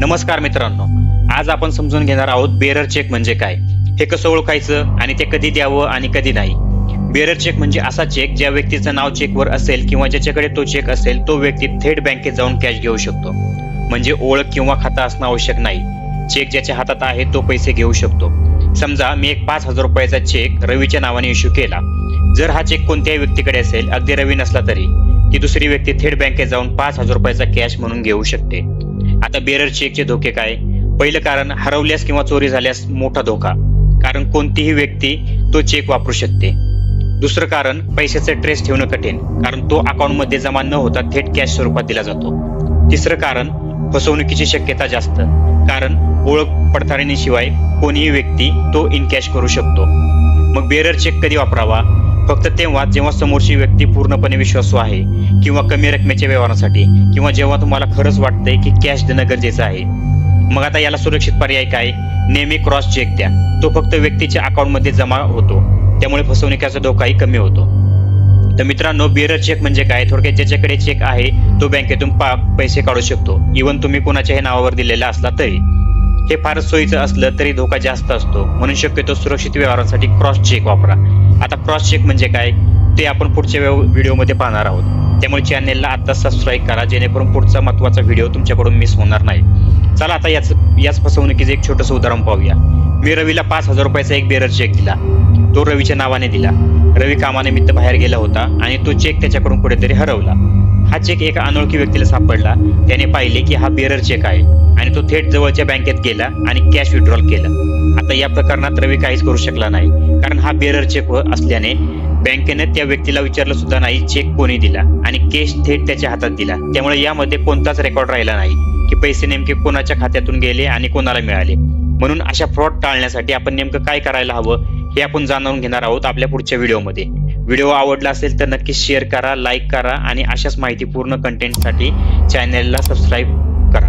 नमस्कार मित्रांनो. आज आपण समजून घेणार आहोत बेरर चेक म्हणजे काय? हे कसं ओळखायचं आणि ते कधी द्यावं आणि कधी नाही? बेरर चेक म्हणजे असा चेक ज्या व्यक्तीचं नाव चेकवर असेल किंवा ज्याच्याकडे तो चेक असेल तो व्यक्ती थेट बँकेत जाऊन कॅश घेऊ शकतो. म्हणजे ओळख किंवा खाता असणं आवश्यक नाही. चेक ज्याच्या हातात आहे तो पैसे घेऊ शकतो. समजा मी एक पाच हजार रुपयाचा चेक रवीच्या नावाने इश्यू केला. जर हा चेक कोणत्याही व्यक्तीकडे असेल अगदी रवी नसला तरी ती दुसरी व्यक्ती थेट बँकेत जाऊन पाच हजार रुपयाचा कॅश म्हणून घेऊ शकते. आता बेरर चेकचे धोके काय? पहिलं कारण हरवल्यास किंवा चोरी झाल्यास मोठा धोका. कारण कोणतीही व्यक्ती तो चेक वापरू शकते. दुसरं कारण पैशाचे ट्रेस ठेवणं कठीण. कारण तो अकाउंटमध्ये जमा न होता थेट कॅश स्वरूपात दिला जातो. तिसरं कारण फसवणुकीची शक्यता जास्त. कारण ओळख पडताळणीशिवाय कोणीही व्यक्ती तो इन कॅश करू शकतो. मग बेरर चेक कधी वापरावा? फक्त तेव्हा जेव्हा समोरची व्यक्ती पूर्णपणे विश्वासू आहे किंवा कमी रकमेच्या व्यवहारासाठी किंवा जेव्हा तुम्हाला खरंच वाटतंय की कॅश देणं गरजेचं आहे. मग आता याला सुरक्षित पर्याय काय? नेहमी क्रॉस चेक द्या. तो फक्त व्यक्तीच्या अकाउंटमध्ये जमा होतो. त्यामुळे फसवणुकीचा धोकाही कमी होतो. तर मित्रांनो बिअरर चेक म्हणजे काय? थोडक्यात ज्याच्याकडे चेक आहे तो बँकेतून पा पैसे काढू शकतो. इवन तुम्ही कोणाच्याही नावावर दिलेला असला तरी. हे फारच सोयीचं असलं तरी धोका जास्त असतो. म्हणून शक्यतो सुरक्षित व्यवहारासाठी क्रॉस चेक वापरा. आता क्रॉस चेक म्हणजे काय? ते आपण पुढच्या व्हिडिओमध्ये पाहणार आहोत. त्यामुळे चॅनेलला आता सबस्क्राईब करा जेणेकरून पुढचा महत्त्वाचा व्हिडिओ तुमच्याकडून मिस होणार नाही. चला आता याच याच फसवणुकीचं एक छोटंसं उदाहरण पाहूया. मी रवीला पाच हजार रुपयाचा एक बेरर चेक दिला. तो रवीच्या नावाने दिला. रवी कामानिमित्त बाहेर गेला होता आणि तो चेक त्याच्याकडून कुठेतरी हरवला. हा चेक एका अनोळखी व्यक्तीला सापडला. त्याने पाहिले की हा बेरर चेक आहे. आणि तो थेट जवळच्या बँकेत गेला आणि कॅश विड्रॉल केला. आता या प्रकरणात रवी काहीच करू शकला नाही. कारण हा बेरर चेक असल्याने बँकेने त्या व्यक्तीला विचारलं सुद्धा नाही चेक कोणी दिला आणि कॅश थेट त्याच्या हातात दिला. त्यामुळे यामध्ये कोणताच रेकॉर्ड राहिला नाही की पैसे नेमके कोणाच्या खात्यातून गेले आणि कोणाला मिळाले. म्हणून अशा फ्रॉड टाळण्यासाठी आपण नेमकं काय करायला हवं हे आपण जाणून घेणार आहोत आपल्या पुढच्या व्हिडिओमध्ये. व्हिडिओ आवडला असेल तर नक्की शेअर करा लाईक करा आणि अशाच माहितीपूर्ण कंटेंटसाठी चॅनेलला सबस्क्राईब करा.